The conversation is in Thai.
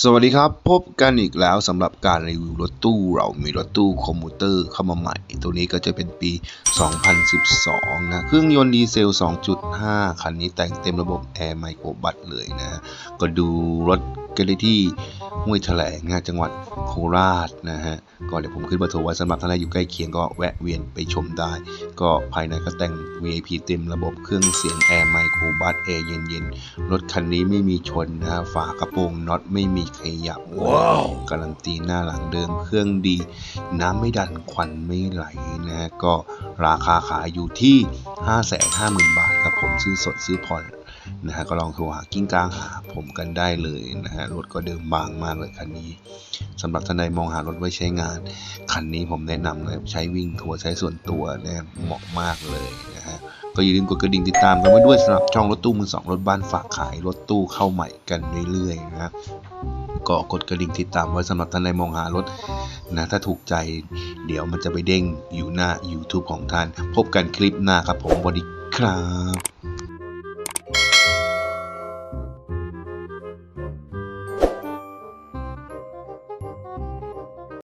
สวัสดีครับ พบกันอีกแล้วสำหรับการรีวิวรถตู้เรามีรถตู้คอมมูเตอร์เข้ามาใหม่ ตัวนี้ก็จะเป็นปี 2012 นะเครื่องยนต์ดีเซล 2.5 คันนี้แต่งเต็มระบบแอร์ไมโครบัตเลยนะ ก็ดูรถ กันได้ที่ห้วยแถลงนะจังหวัดโคราชนะฮะก็เดี๋ยวผมขึ้นเบอร์โทรไว้สำหรับท่านใดอยู่ใกล้เคียงก็แวะเวียนไปชมได้ ก็ภายในก็แต่ง VIP เต็มระบบเครื่องเสียงแอร์ไมโครบัสแอร์เย็นๆ รถคันนี้ไม่มีชนนะฮะฝากระโปรงน็อตไม่มีขยับว้าวการันตีหน้าหลังเดิมเครื่องดี น้ำไม่ดันควันไม่ไหลนะฮะก็ราคาขายอยู่ที่ 550,000 บาทครับผมซื้อสดซื้อผ่อน นะฮะก็ลองโทรหากิ้งกลางหาผมกันได้เลยนะฮะรถก็เดิมบางมากเลยคันนี้สำหรับท่านใดมองหารถไว้ใช้งาน คันนี้ผมแนะนำเลยใช้วิ่งทัวร์ใช้ส่วนตัวนะเหมาะมากเลยนะฮะก็อย่าลืมกดกระดิ่งติดตามกันไว้ด้วยสำหรับช่องรถตู้มือสองรถบ้านฝากขายรถตู้เข้าใหม่กันเรื่อยๆนะฮะก็กดกระดิ่งติดตามไว้สำหรับท่านใดมองหารถนะถ้าถูกใจ เดี๋ยวมันจะไปเด้งอยู่หน้า YouTube ของท่าน พบกันคลิปหน้าครับผมสวัสดีครับ